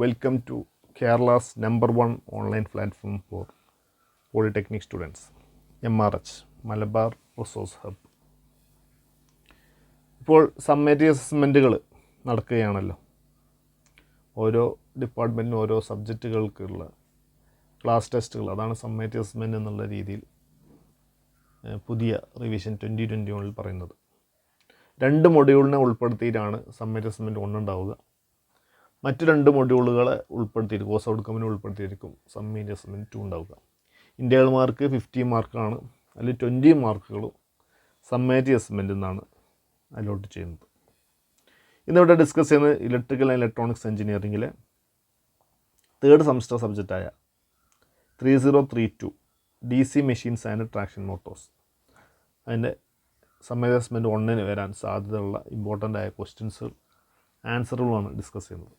Welcome number one online platform for polytechnic students M R H Malabar resource hub ഇപ്പോൾ summative അസസ്മെന്റുകൾ നടക്കുകയാണല്ലോ. ഓരോ ഡിപ്പാർട്ട്മെന്റിനും ഓരോ സബ്ജക്റ്റുകൾക്കുള്ള ക്ലാസ് ടെസ്റ്റുകൾ അതാണ് സമ്മേറ്റീവ് അസസ്മെന്റ് എന്നുള്ള രീതിയിൽ പുതിയ റിവിഷൻ ട്വന്റി ട്വന്റി വണ്ണിൽ പറയുന്നത്. രണ്ട് മൊഡ്യൂളിനെ ഉൾപ്പെടുത്തിയിട്ടാണ് സമ്മേറ്റീവ് അസസ്മെന്റ് ഒന്നുണ്ടാവുക മറ്റ് രണ്ട് മൊഡ്യൂളുകളെ ഉൾപ്പെടുത്തിയിരിക്കും കോഴ്സ് ഔട്ട്കമ്മിനെ ഉൾപ്പെടുത്തിയിരിക്കും സമ്മീൻ അസസ്മെന്റ് ടു ഉണ്ടാവുക. ഇന്റേണൽ മാർക്ക് ഫിഫ്റ്റി മാർക്കാണ് അതിൽ ട്വന്റി മാർക്കുകളും സമ്മേറ്റി അസസ്മെന്റ് എന്നാണ് അലോട്ട് ചെയ്യുന്നത്. ഇന്നിവിടെ ഡിസ്കസ് ചെയ്യുന്നത് ഇലക്ട്രിക്കൽ ആൻഡ് ഇലക്ട്രോണിക്സ് എഞ്ചിനീയറിങ്ങിലെ third semester സബ്ജക്റ്റായ three zero three two D C machines and traction motors അതിന്റെ സമ്മേറ്റീവ് അസസ്മെന്റ് ഒന്നിന് വരാൻ സാധ്യതയുള്ള ഇമ്പോർട്ടന്റ് ആയ ക്വസ്റ്റ്യൻസ് ആൻസറുകളാണ് ഡിസ്കസ് ചെയ്യുന്നത്.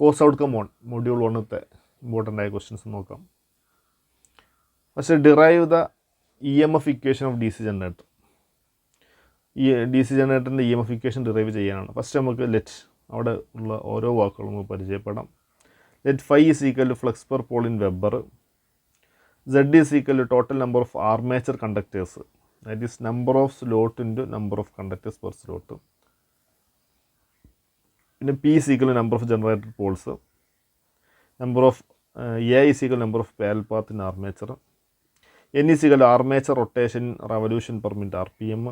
കോഴ്സ് ഔട്ട്കം വൺ മൊഡ്യൂൾ വണ്ണത്തെ ഇമ്പോർട്ടന്റ് ആയ ക്വസ്റ്റ്യൻസ് നോക്കാം. പക്ഷേ derive the E M F equation of D C generator ഈ ഡി സി ജനറേറ്ററിന്റെ E M F equation derive ചെയ്യാനാണ്. ഫസ്റ്റ് നമുക്ക് ലെറ്റ് അവിടെ ഉള്ള ഓരോ വാക്കുകളും നമുക്ക് പരിചയപ്പെടാം. Let five is equal to flux per pole in weber Z is equal to total number of armature conductors that is number of slot into number of conductors per slot പിന്നെ P is equal number of generated poles number of A I is equal number of parallel path in armature N is equal armature rotation revolution per minute R P M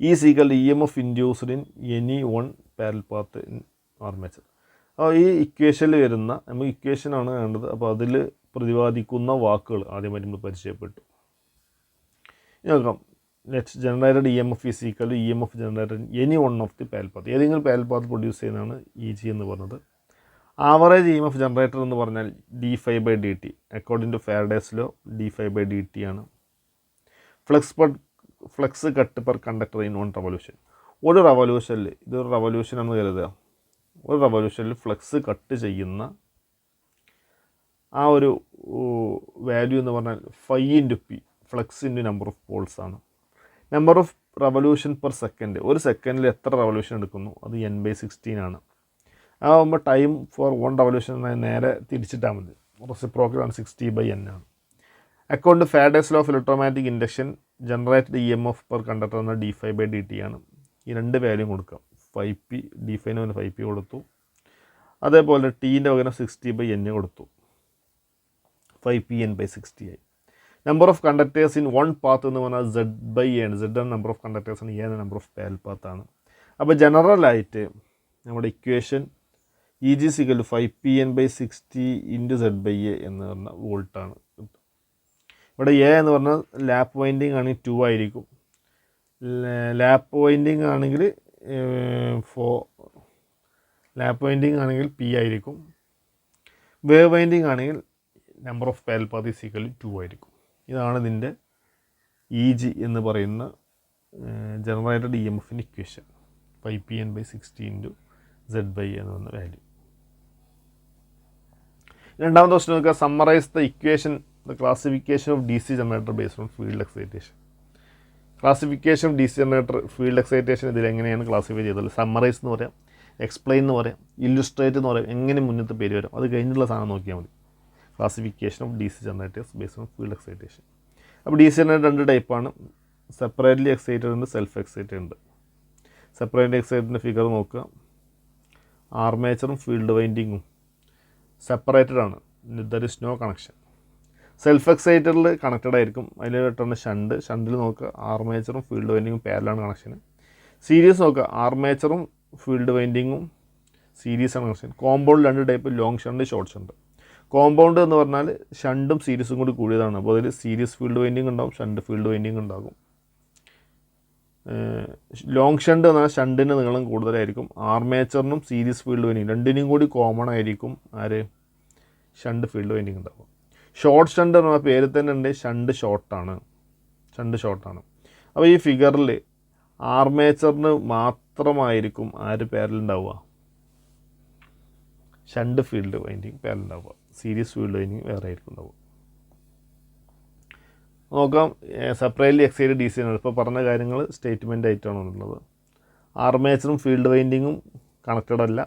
E is equal E M F induced in any one parallel path in armature അപ്പോൾ ഈ ഇക്വേഷനിൽ വരുന്ന നമുക്ക് ഇക്വേഷനാണ് വേണ്ടത്. അപ്പോൾ അതിൽ പ്രതിപാദിക്കുന്ന വാക്കുകൾ ആദ്യമായിട്ട് നമ്മൾ പരിചയപ്പെട്ടു. നോക്കാം. Let generated E M F is equal E M F generated any one of the parallel path ഏതെങ്കിലും പാൽപാത്ത് പ്രൊഡ്യൂസ് ചെയ്യുന്നതാണ് ഇ ജി എന്ന് പറഞ്ഞത് average E M F generator എന്ന് പറഞ്ഞാൽ D five by D T. According to Faraday's law D five by D T ആണ്. Flux per flux cut per conductor in one revolution. ഒരു റവല്യൂഷനിൽ ഇതൊരു revolution എന്ന് കരുതുക. ഒരു റവല്യൂഷനിൽ ഫ്ലക്സ് കട്ട് ചെയ്യുന്ന ആ ഒരു വാല്യൂ എന്ന് പറഞ്ഞാൽ five into P flux number of poles ആണ്. Number of revolution per second ഒരു സെക്കൻഡിൽ എത്ര റവല്യൂഷൻ എടുക്കുന്നു? അത് എൻ ബൈ സിക്സ്റ്റീൻ ആണ്. അതാകുമ്പോൾ ടൈം ഫോർ വൺ റവല്യൂഷൻ നേരെ തിരിച്ചിട്ടാൽ മതി. റെസിപ്രോക്കലാണ് സിക്സ്റ്റി ബൈ എൻ ആണ്. Account Faraday's law of electromagnetic induction generated E M F per conductor എന്ന D five by D T ആണ്. ഈ രണ്ട് വാല്യൂ കൊടുക്കാം. ഫൈവ് പി ഡി ഫൈവിന് പകരം ഫൈവ് പി കൊടുത്തു. അതേപോലെ ടീന്റെ പകരം സിക്സ്റ്റി ബൈ എൻ കൊടുത്തു. Five P N by sixty ആയി. Number of conductors in one path എന്ന് പറഞ്ഞാൽ സെഡ് ബൈ എ ആണ്. സെഡ് ആണ് നമ്പർ ഓഫ് കണ്ടക്ടേഴ്സ് ആണ് എ നമ്പർ ഓഫ് പാൽ പാത്താണ് അപ്പോൾ ജനറലായിട്ട് നമ്മുടെ equation E G is equal five P N by sixty into Z by A എന്ന് പറഞ്ഞ വോൾട്ടാണ് ഇവിടെ എ എന്ന് പറഞ്ഞാൽ ലാപ്പ് വൈൻഡിങ് ആണെങ്കിൽ ടു ആയിരിക്കും. ലാപ്പ് വൈൻഡിങ് ആണെങ്കിൽ ഫോ ലാപ്പ് വൈൻഡിങ് ആണെങ്കിൽ പി ആയിരിക്കും. വേവ് വൈൻഡിങ് ആണെങ്കിൽ number of parallel path is equal two ആയിരിക്കും. ഇതാണ് ഇതിന്റെ ഇ ജി എന്ന് പറയുന്ന ജനറേറ്റഡ് ഇ എം എഫിന്റെ equation five P N by sixty into Z by എന്ന് പറഞ്ഞ വാല്യൂ രണ്ടാമത്തെ ക്വസ്റ്റൻ നോക്കുക. Summarise the equation the classification of D C generator based on field excitation classification of D C generator field excitation ഇതിൽ എങ്ങനെയാണ് classify ചെയ്തത്? Summarise എന്ന് പറയാം explain എന്ന് പറയാം ഇല്ലുസ്ട്രേറ്റ് എന്ന് പറയാം എങ്ങനെ മുന്നത്തെ പേര് വരാം? അത് കഴിഞ്ഞിട്ടുള്ള സാധനം നോക്കിയാൽ മതി. Classification of D C generators based on field excitation അപ്പോൾ ഡി സി ജനറേറ്റർ രണ്ട് ടൈപ്പാണ് സെപ്പറേറ്റ്ലി എക്സൈറ്റഡ് ഉണ്ട് സെൽഫ് എക്സൈറ്റഡ് ഉണ്ട്. സെപ്പറേറ്റ് എക്സൈറ്റഡിന്റെ ഫിഗർ നോക്കുക. ആർമേച്ചറും ഫീൽഡ് വൈൻഡിങ്ങും സെപ്പറേറ്റഡ് ആണ്. There is no connection self എക്സൈറ്ററിൽ connected ആയിരിക്കും. അതിൽ ഇട്ടുണ്ട് ഷണ്ട് ഷണ്ടിൽ നോക്കുക. ആർമേച്ചറും ഫീൽഡ് വൈൻഡിങ്ങും പാരലാണ് കണക്ഷൻ സീരീസ് നോക്കുക. ആർമേച്ചറും ഫീൽഡ് വൈൻഡിങ്ങും സീരീസ് ആണ് കണക്ഷൻ കോമ്പൗണ്ട് രണ്ട് type long shunt short shunt compound എന്ന് പറഞ്ഞാൽ ഷണ്ടും സീരീസും കൂടി കൂടിയതാണ്. അപ്പോൾ അതിൽ സീരീസ് ഫീൽഡ് വൈൻഡിങ് ഉണ്ടാകും ഷണ്ട് ഫീൽഡ് വൈൻഡിങ് ഉണ്ടാകും. ലോങ് ഷണ്ട് എന്ന് പറഞ്ഞാൽ ഷണ്ടിന് നീളം കൂടുതലായിരിക്കും. ആർമേച്ചറിനും സീരീസ് ഫീൽഡ് വൈൻഡിങ് രണ്ടിനും കൂടി കോമൺ ആയിരിക്കും ആര്? ഷണ്ട് ഫീൽഡ് വൈൻഡിങ് ഉണ്ടാകും ഷോർട്ട് ഷണ്ട് എന്ന് പറഞ്ഞാൽ പേര് തന്നെ ഉണ്ട് ഷണ്ട് ഷോർട്ടാണ് ഷണ്ട് ഷോർട്ടാണ് അപ്പോൾ ഈ ഫിഗറിൽ ആർമേച്ചറിന് മാത്രമായിരിക്കും ആര് പേരലുണ്ടാവുക ഷണ്ട് ഫീൽഡ് വൈൻഡിങ് പേരലുണ്ടാവുക സീരീസ് ഫീൽഡ് ലൈനിങ് വേറെ ആയിരിക്കും ഉണ്ടാവും നോക്കാം സെപ്പറേറ്റ്ലി എക്സൈഡ് ഡി സി ആണ് ഇപ്പോൾ പറഞ്ഞ കാര്യങ്ങൾ സ്റ്റേറ്റ്മെന്റ് ആയിട്ടാണ് ഉള്ളത്. ആർമേച്ചറും ഫീൽഡ് വൈൻഡിങ്ങും കണക്റ്റഡ് അല്ല.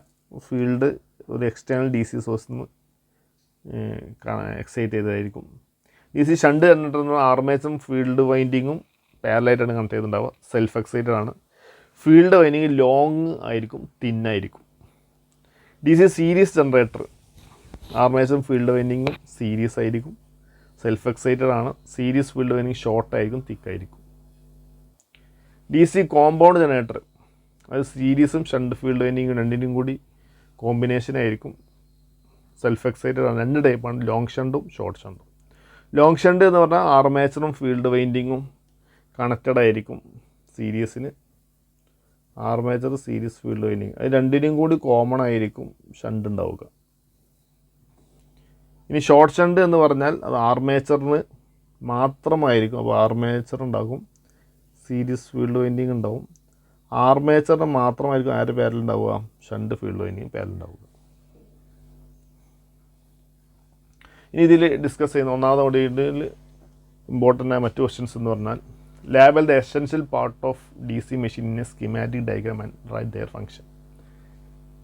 ഫീൽഡ് ഒരു എക്സ്റ്റേണൽ ഡി സി സോഴ്സിൽ നിന്ന് എക്സൈറ്റ് ചെയ്തതായിരിക്കും. ഡി സി ഷണ്ട് കണ്ടിട്ട് ആർമേച്ചറും ഫീൽഡ് വൈൻഡിങ്ങും പാരലായിട്ടാണ് കണക്ട് ചെയ്തിട്ടുണ്ടാവുക. സെൽഫ് എക്സൈറ്റഡ് ആണ്. ഫീൽഡ് വൈൻഡിങ് ലോങ് ആയിരിക്കും തിന്നായിരിക്കും ഡി സി സീരീസ് ജനറേറ്റർ ആർമേച്ചറും ഫീൽഡ് വെയിനിങ്ങും സീരീസ് ആയിരിക്കും. സെൽഫ് എക്സൈറ്റഡ് ആണ്. സീരീസ് ഫീൽഡ് വൈൻഡിങ് ഷോർട്ട് ആയിരിക്കും തിക്കായിരിക്കും ഡി സി കോമ്പൗണ്ട് ജനറേറ്റർ അത് സീരീസും ഷണ്ട് ഫീൽഡ് വെയിനിങ്ങും രണ്ടിനും കൂടി കോമ്പിനേഷൻ ആയിരിക്കും. സെൽഫ് എക്സൈറ്റഡ് ആണ്. രണ്ട് ടൈപ്പാണ് ലോങ് ഷണ്ടും ഷോർട്ട് ഷണ്ടും ലോങ് ഷണ്ട് എന്ന് പറഞ്ഞാൽ ആർമേച്ചറും ഫീൽഡ് വൈൻഡിങ്ങും കണക്റ്റഡ് ആയിരിക്കും സീരീസിന്. Armature series field winding. അത് രണ്ടിനും കൂടി കോമൺ ആയിരിക്കും ഷണ്ട് ഉണ്ടാവുക. ഇനി ഷോർട്ട് ഷണ്ട് എന്ന് പറഞ്ഞാൽ അത് ആർമേച്ചറിന് മാത്രമായിരിക്കും. അപ്പോൾ ആർമേച്ചർ ഉണ്ടാകും. സീരീസ് ഫീൽഡ് വൈൻഡിങ് ഉണ്ടാവും. ആർമേച്ചറിന് മാത്രമായിരിക്കും ആര് പേരിലുണ്ടാവുക ഷണ്ട് ഫീൽഡ് വൈൻഡിങ് പേരിലുണ്ടാവുക ഇനി ഇതിൽ ഡിസ്കസ് ചെയ്യുന്ന ഒന്നാമത് ഇതിൽ ഇമ്പോർട്ടന്റ് ആയ മറ്റു ക്വസ്റ്റ്യൻസ് എന്ന് പറഞ്ഞാൽ label the essential part of D C machine in a schematic diagram and write their function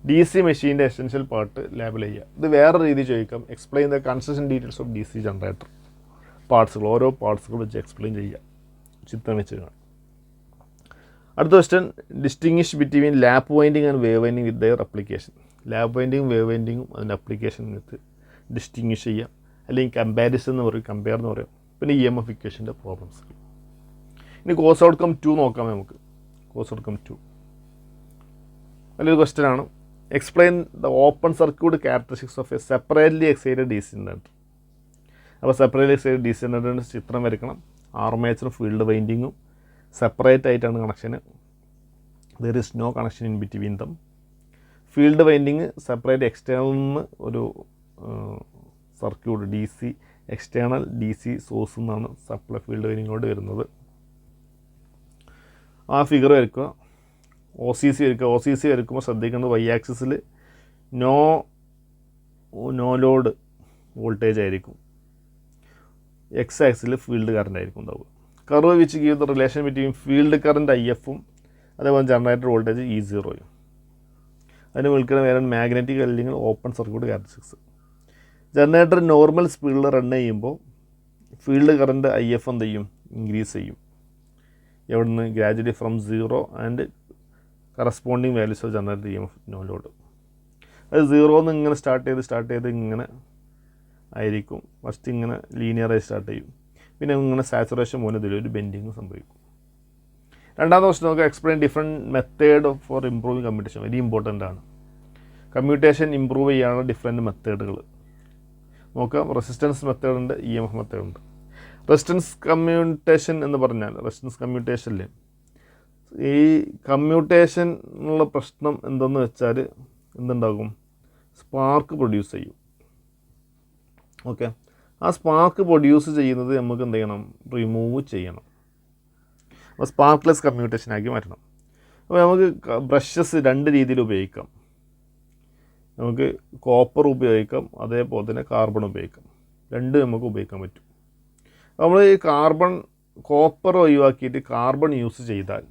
D C മെഷീന്റെ എസെൻഷ്യൽ പാർട്ട് ലേബൽ ചെയ്യുക. ഇത് വേറെ രീതി ചോദിക്കാം. Explain the construction details of D C generator പാർട്സുകൾ ഓരോ പാർട്സുകൾ വെച്ച് എക്സ്പ്ലെയിൻ ചെയ്യുക. ചിത്രം വെച്ച് കാണാം. അടുത്ത question distinguish between lap winding and wave winding with their application lap വൈൻഡിങ്ങും wave വൈൻഡിങ്ങും അതിന്റെ അപ്ലിക്കേഷൻ വിത്ത് ഡിസ്റ്റിങ്ഷ് ചെയ്യുക. അല്ലെങ്കിൽ കമ്പാരിസൺ എന്ന് പറയും കമ്പയർ എന്ന് പറയും. പിന്നെ ഇ എം എഫ് ഇക്വേഷന്റെ പ്രോബ്ലംസ് ഇനി കോഴ്സ് ഔട്ട്കം ടു നോക്കാം നമുക്ക്. കോഴ്സ് ഔട്ട്കം ടു നല്ലൊരു ക്വസ്റ്റ്യൻ ആണ്. Explain the open circuit characteristics of a separately excited D C generator അപ്പോൾ സെപ്പറേറ്റ്ലി എക്സൈറ്റഡ് ഡി സി ജനറേറ്ററിന്റെ ചിത്രം വരയ്ക്കണം. ആർമേച്ചറും ഫീൽഡ് വൈൻഡിങ്ങും സെപ്പറേറ്റ് ആയിട്ടാണ് കണക്ഷന് there is no connection in between them field winding separate external നിന്ന് ഒരു circuit D C external D C source നിന്നാണ് സപ്ലൈ ഫീൽഡ് വൈൻഡിങ്ങോട് വരുന്നത്. ആ ഫിഗർ വരയ്ക്കുക. ഒ സി സി വരയ്ക്കുക ഒ സി സി വരയ്ക്കുമ്പോൾ ശ്രദ്ധിക്കേണ്ടത് വൈ ആക്സിസിൽ നോ നോ ലോഡ് വോൾട്ടേജ് ആയിരിക്കും. എക്സ് ആക്സിൽ ഫീൽഡ് കറണ്ട് ആയിരിക്കും ഉണ്ടാവുക. കർവ് വെച്ച് give relation between field current I എഫും അതേപോലെ ജനറേറ്റർ വോൾട്ടേജ് ഇ സീറോയും അതിന് വിളിക്കുന്ന വേറെ മാഗ്നറ്റിക് അല്ലെങ്കിൽ open circuit characteristics generator normal സ്പീഡിൽ റൺ ചെയ്യുമ്പോൾ ഫീൽഡ് കറണ്ട് ഐ എഫ് എന്ത് ചെയ്യും? ഇൻക്രീസ് ചെയ്യും. എവിടുന്ന്? Gradually from zero and corresponding values of general E M F load അത് സീറോന്ന് ഇങ്ങനെ സ്റ്റാർട്ട് ചെയ്ത് സ്റ്റാർട്ട് ചെയ്ത് ഇങ്ങനെ ആയിരിക്കും. ഫസ്റ്റ് ഇങ്ങനെ ലീനിയറായി സ്റ്റാർട്ട് ചെയ്യും. പിന്നെ ഇങ്ങനെ സാച്ചുറേഷൻ പോലെ ഇതിൽ ഒരു ബെൻഡിങ് സംഭവിക്കും. രണ്ടാമത്തെ ക്വസ്റ്റൻ നമുക്ക് explain different method for improving commutation very important ആണ്. കമ്മ്യൂട്ടേഷൻ ഇമ്പ്രൂവ് ചെയ്യാനുള്ള ഡിഫറെന്റ് മെത്തേഡുകൾ നോക്കാം. റെസിസ്റ്റൻസ് മെത്തേഡ് ഉണ്ട് ഇ എം എഫ് മെത്തേഡ് ഉണ്ട്. റെസിസ്റ്റൻസ് കമ്മ്യൂട്ടേഷൻ എന്ന് പറഞ്ഞാൽ റെസിസ്റ്റൻസ് കമ്മ്യൂട്ടേഷനിൽ ഈ കമ്മ്യൂട്ടേഷൻ എന്നുള്ള പ്രശ്നം എന്തെന്ന് വെച്ചാൽ എന്തുണ്ടാകും? സ്പാർക്ക് പ്രൊഡ്യൂസ് ചെയ്യും. ഓക്കെ ആ സ്പാർക്ക് പ്രൊഡ്യൂസ് ചെയ്യുന്നത് നമുക്ക് എന്ത് ചെയ്യണം? റിമൂവ് ചെയ്യണം. അപ്പോൾ സ്പാർക്ക്ലെസ് കമ്മ്യൂട്ടേഷൻ ആക്കി മാറ്റണം. അപ്പോൾ നമുക്ക് ബ്രഷസ് രണ്ട് രീതിയിൽ ഉപയോഗിക്കാം. നമുക്ക് കോപ്പർ ഉപയോഗിക്കാം അതേപോലെ തന്നെ കാർബൺ ഉപയോഗിക്കാം. രണ്ട് നമുക്ക് ഉപയോഗിക്കാൻ പറ്റും. നമ്മൾ ഈ കാർബൺ കോപ്പർ ഒഴിവാക്കിയിട്ട് കാർബൺ യൂസ് ചെയ്താൽ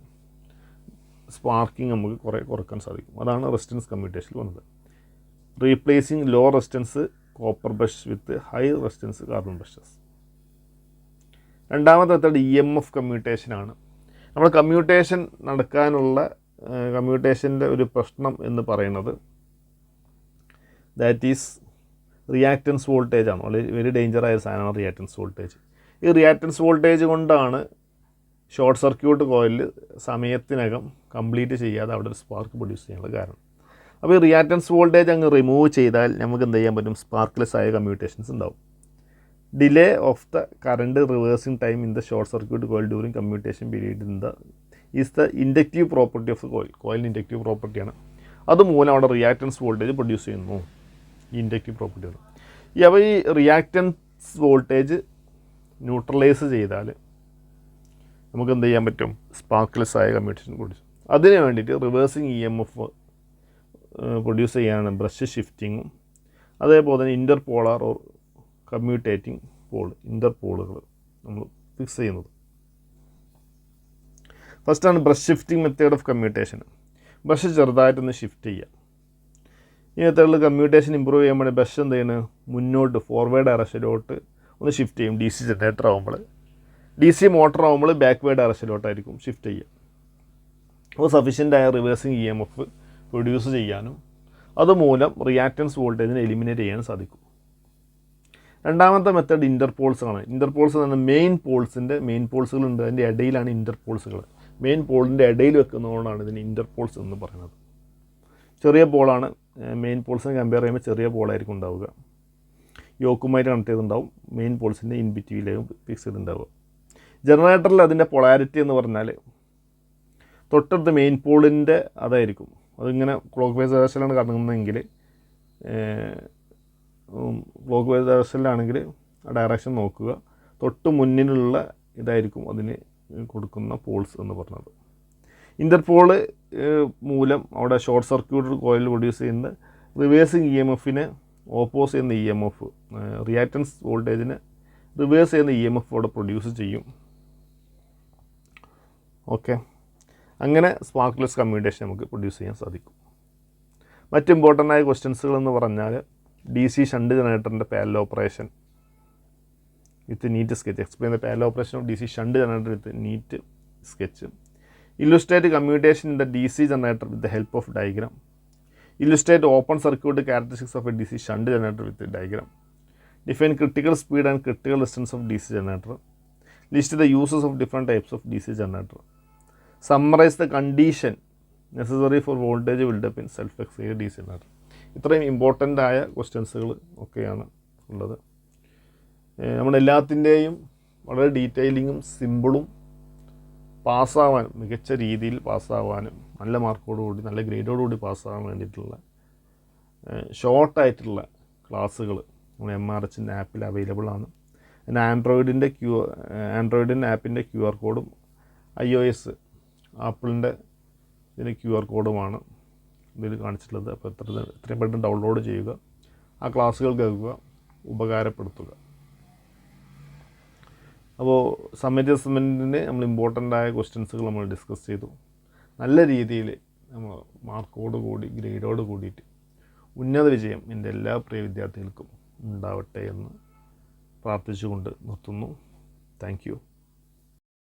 സ്പാർക്കിംഗ് നമുക്ക് കുറേ കുറയ്ക്കാൻ സാധിക്കും. അതാണ് റെസിസ്റ്റൻസ് കമ്മ്യൂട്ടേഷനിൽ വന്നത്. Replacing low resistance copper brush with high resistance carbon brushes. രണ്ടാമത്തെ മെത്തേഡ് ഇ എം എഫ് കമ്മ്യൂട്ടേഷനാണ് നമ്മൾ കമ്മ്യൂട്ടേഷൻ നടക്കാനുള്ള കമ്മ്യൂട്ടേഷന്റെ ഒരു പ്രശ്നം എന്ന് പറയുന്നത് ദാറ്റ് ഈസ് റിയാക്റ്റൻസ് വോൾട്ടേജ് ആണ്. വളരെ വെരി ഡേഞ്ചറായ സാധനമാണ് റിയാക്റ്റൻസ് വോൾട്ടേജ്. ഈ റിയാക്റ്റൻസ് വോൾട്ടേജ് കൊണ്ടാണ് ഷോർട്ട് സർക്യൂട്ട് കോയിൽ സമയത്തിനകം കംപ്ലീറ്റ് ചെയ്യാതെ അവിടെ ഒരു സ്പാർക്ക് പ്രൊഡ്യൂസ് ചെയ്യാനുള്ള കാരണം. അപ്പോൾ ഈ റിയാക്റ്റൻസ് വോൾട്ടേജ് അങ്ങ് റിമൂവ് ചെയ്താൽ നമുക്ക് എന്ത് ചെയ്യാൻ പറ്റും? സ്പാർക്ക്ലെസ് ആയ കമ്മ്യൂട്ടേഷൻസ് ഉണ്ടാവും. Delay of the current reversing time in the short circuit coil during commutation period in the is the inductive property of coil കോയിലിന്റെ ഇൻഡക്റ്റീവ് പ്രോപ്പർട്ടിയാണ് അതുമൂലം അവിടെ റിയാക്റ്റൻസ് വോൾട്ടേജ് പ്രൊഡ്യൂസ് ചെയ്യുന്നു. ഈ ഇൻഡക്റ്റീവ് പ്രോപ്പർട്ടിയാണ് ഈ അപ്പോൾ ഈ റിയാക്റ്റൻസ് വോൾട്ടേജ് ന്യൂട്രലൈസ് ചെയ്താൽ നമുക്ക് എന്ത് ചെയ്യാൻ പറ്റും? സ്പാർക്ക്ലെസ് ആയ കമ്മ്യൂട്ടേഷൻ പ്രൊഡ്യൂസ് അതിന് വേണ്ടിയിട്ട് reversing E M F produce ചെയ്യാനാണ് ബ്രഷ് ഷിഫ്റ്റിങ്ങും അതേപോലെ തന്നെ inter polar or commutating pole inter പോളുകൾ നമ്മൾ ഫിക്സ് ചെയ്യുന്നത് ഫസ്റ്റാണ് brush shifting method of commutation brush ചെറുതായിട്ടൊന്ന് ഷിഫ്റ്റ് ചെയ്യാം. ഈ മെത്തേഡിൽ കമ്മ്യൂട്ടേഷൻ ഇമ്പ്രൂവ് ചെയ്യാൻ വേണ്ടി ബ്രഷ് എന്ത് ചെയ്യുന്നത് മുന്നോട്ട് ഫോർവേഡ് ഡയറക്ഷനിലോട്ട് ഒന്ന് ഷിഫ്റ്റ് ചെയ്യും. ഡി സി ജനറേറ്റർ ആകുമ്പോൾ ഡി സി മോട്ടർ ആകുമ്പോൾ ബാക്ക്വേഡ് ഡയറക്ഷനിലോട്ടായിരിക്കും ഷിഫ്റ്റ് ചെയ്യുക. അപ്പോൾ സഫീഷ്യന്റ് ആയ reversing E M F produce ചെയ്യാനും അതുമൂലം റിയാക്റ്റൻസ് വോൾട്ടേജിനെ എലിമിനേറ്റ് ചെയ്യാൻ സാധിക്കും. രണ്ടാമത്തെ മെത്തേഡ് ഇന്റർപോൾസ് ആണ്. ഇന്റർപോൾസ് എന്ന് പറഞ്ഞാൽ മെയിൻ പോൾസിന്റെ മെയിൻ പോൾസുകൾ ഉണ്ട്. അതിന്റെ ഇടയിലാണ് ഇന്റർപോൾസുകൾ മെയിൻ പോളിന്റെ ഇടയിൽ വെക്കുന്നതുകൊണ്ടാണ് ഇതിന് ഇന്റർപോൾസ് എന്ന് പറയുന്നത്. ചെറിയ പോളാണ് മെയിൻ പോൾസിനെ കമ്പയർ ചെയ്യുമ്പോൾ ചെറിയ പോളായിരിക്കും ഉണ്ടാവുക. യോക്കുമായിട്ട് കണക്ട് ചെയ്തിട്ടുണ്ടാവും. മെയിൻ പോൾസിന്റെ ഇൻ ഫിക്സ് ചെയ്തിട്ടുണ്ടാവുക. ജനറേറ്ററിൽ അതിന്റെ പൊളാരിറ്റി എന്ന് പറഞ്ഞാൽ തൊട്ടടുത്ത് മെയിൻ പോളിന്റെ അതായിരിക്കും. അതിങ്ങനെ ക്ലോക്ക് വൈസ് ഡയറക്ഷനിലാണ് കറങ്ങുന്നതെങ്കിൽ ക്ലോക്ക് വൈസ് ഡയറക്ഷനിലാണെങ്കിൽ ആ ഡയറക്ഷൻ നോക്കുക. തൊട്ട് മുന്നിലുള്ള ഇതായിരിക്കും അതിന് കൊടുക്കുന്ന പോൾസ് എന്ന് പറഞ്ഞത്. ഇന്റർപോൾ മൂലം അവിടെ ഷോർട്ട് സർക്യൂട്ട് കോയിൽ പ്രൊഡ്യൂസ് ചെയ്യുന്ന റിവേഴ്സിങ് ഇ എം എഫിനെ ഓപ്പോസ് ചെയ്യുന്ന ഇ എം എഫ് റിയാക്റ്റൻസ് വോൾട്ടേജിനെ റിവേഴ്സ് ചെയ്യുന്ന ഇ എം എഫ് അവിടെ പ്രൊഡ്യൂസ് ചെയ്യും. ഓക്കെ. അങ്ങനെ സ്പാർക്ക്ലെസ് കമ്മ്യൂണിക്കേഷൻ നമുക്ക് പ്രൊഡ്യൂസ് ചെയ്യാൻ സാധിക്കും. മറ്റ് ഇമ്പോർട്ടന്റ് ആയ ക്വസ്റ്റ്യൻസുകൾ എന്ന് പറഞ്ഞാൽ ഡി സി ഷണ്ട് ജനറേറ്ററിന്റെ parallel operation with neat sketch explain the parallel operation of D C shunt generator with neat sketch illustrate commutation in the D C generator with the help of diagram illustrate open circuit characteristics of a D C shunt generator with diagram define critical speed and critical distance of D C generator list the uses of different types of D C generator summarize the condition necessary for voltage build up in self excited D C generator ഇത്രയും important ആയ ക്വസ്റ്റ്യൻസുകൾ ഒക്കെയാണ് ഉള്ളത്. നമ്മളെല്ലാത്തിന്റെയും വളരെ ഡീറ്റെയിലിങ്ങും സിമ്പിളും പാസ്സാവാനും മികച്ച രീതിയിൽ പാസ്സാവാനും നല്ല മാർക്കോടുകൂടി നല്ല ഗ്രേഡോടുകൂടി പാസ്സാവാൻ വേണ്ടിയിട്ടുള്ള ഷോർട്ടായിട്ടുള്ള ക്ലാസ്സുകൾ നമ്മൾ എം ആർ എച്ചിന്റെ ആപ്പിൽ അവൈലബിൾ ആണ്. പിന്നെ ആൻഡ്രോയിഡിന്റെ ക്യു ആൻഡ്രോയിഡിന്റെ ആപ്പിന്റെ ക്യു ആർ കോഡും ഐ ഒ എസ് ആപ്പിളിന്റെ ഇതിന് ക്യു ആർ കോഡുമാണ് ഇതിൽ കാണിച്ചിട്ടുള്ളത്. അപ്പോൾ എത്ര എത്രയും പെട്ടെന്ന് ഡൗൺലോഡ് ചെയ്യുക ആ ക്ലാസ്സുകൾ കേൾക്കുക ഉപകാരപ്പെടുത്തുക. അപ്പോൾ സമ്മറ്റ് അസസ്മെന്റിന് നമ്മൾ ഇമ്പോർട്ടന്റ് ആയ ക്വസ്റ്റ്യൻസുകൾ നമ്മൾ ഡിസ്കസ് ചെയ്തു. നല്ല രീതിയിൽ നമ്മൾ മാർക്കോട് കൂടി ഗ്രേഡോട് കൂടിയിട്ട് ഉന്നത വിജയം എന്റെ എല്ലാ പ്രിയ വിദ്യാർത്ഥികൾക്കും ഉണ്ടാവട്ടെ എന്ന് പ്രാർത്ഥിച്ചുകൊണ്ട് നിർത്തുന്നു. താങ്ക്